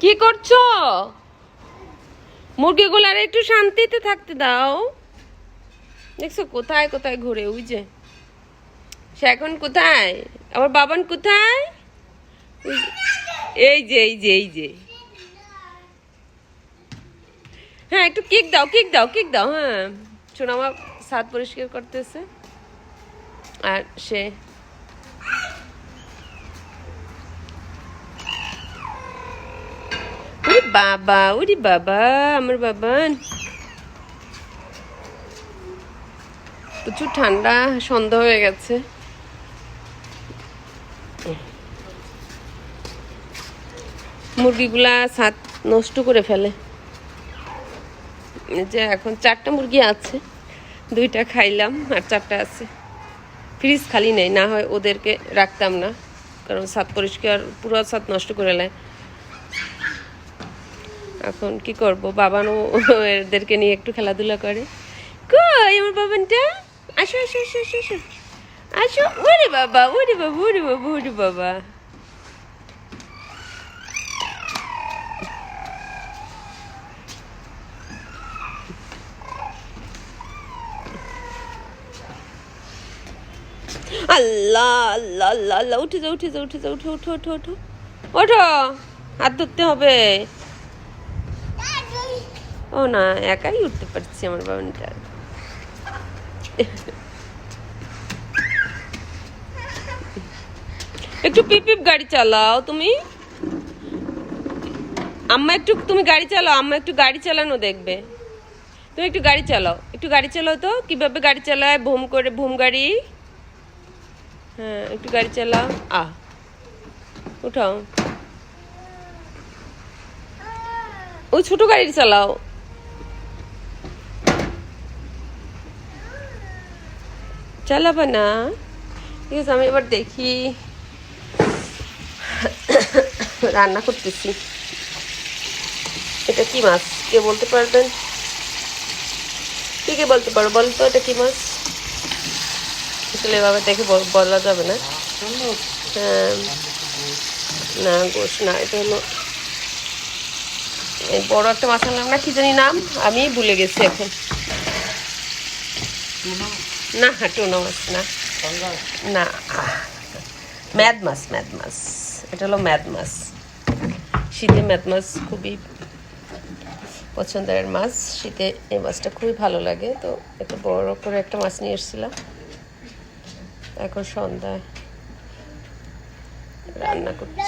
কি করছ? মুরগিগুলার একটু শান্তিতে থাকতে দাও। দেখছ, কোথায় কোথায় ঘুরে? ওই যে। সে এখন কোথায়? আমার বাবান কোথায়? এই যে এই যে এই যে। হ্যাঁ একটু কেক দাও কেক দাও কেক দাও হ্যাঁ। শোনো আমার ছাদ পরিষ্কার করতেছে। আর সে বাবা ওরে বাবা আমার বাবান প্রচুর ঠান্ডা সন্ধ্যা হয়ে গেছে। মুরগিগুলা ছাদ নষ্ট করে ফেলে। যে এখন চারটা মুরগি আছে, দুইটা খাইলাম আর চারটা আছে। ফ্রিজ খালি নেই, না হয় ওদেরকে রাখতাম না, কারণ ছাদ পরিষ্কার, পুরো ছাদ নষ্ট করে নেয়। এখন কি করব? বাবানও এদেরকে নিয়ে একটু খেলাধুলা করে। কই আমার বাবানটা? আসো আসো আসো আসো আসো। আসো। ওরে বাবা ওরে বাবা ওরে বাবা ওরে বাবা। আল্লাহ আল্লাহ আল্লাহ উঠে যাও উঠে যাও উঠে যাও, উঠো উঠো উঠো উঠো ওঠো, হাত ধরতে হবে। ও না, একাই উঠতে পারছি আমার বাবানটা একটু পিপ পিপ গাড়ি চালাও তুমি। আম্মা একটু, তুমি গাড়ি চালাও, আম্মা একটু গাড়ি চালানো দেখবে। তুমি একটু গাড়ি চালাও, একটু গাড়ি চালাও তো, কীভাবে গাড়ি চালায়, ভুম করে, ভুম গাড়ি। হ্যাঁ একটু গাড়ি চালাও। আ উঠাও। ওই ছোট গাড়ি চালাও। চালাবে না ঠিক আছে আমি এবার দেখি রান্না করতেছি এটা কি মাছ কে বলতে পারবেন কে কে বলতে পারো বলো তো এটা কি মাছ আসলে এভাবে দেখে বল- যাবে না না গোস না এটা হলো বড় একটা মাছের নাম না কি জানি নাম আমি ভুলে গেছি এখন না টোনা মাছ না। না ম্যাদ মাছ ম্যাদ মাছ এটা হলো ম্যাদ মাছ শীতে ম্যাদ মাছ খুবই পছন্দের মাছ। শীতে এই মাছটা খুবই ভালো লাগে। তো একটু বড় করে একটা মাছ নিয়ে এসেছিলাম। এখন সন্ধ্যায় রান্না করছি।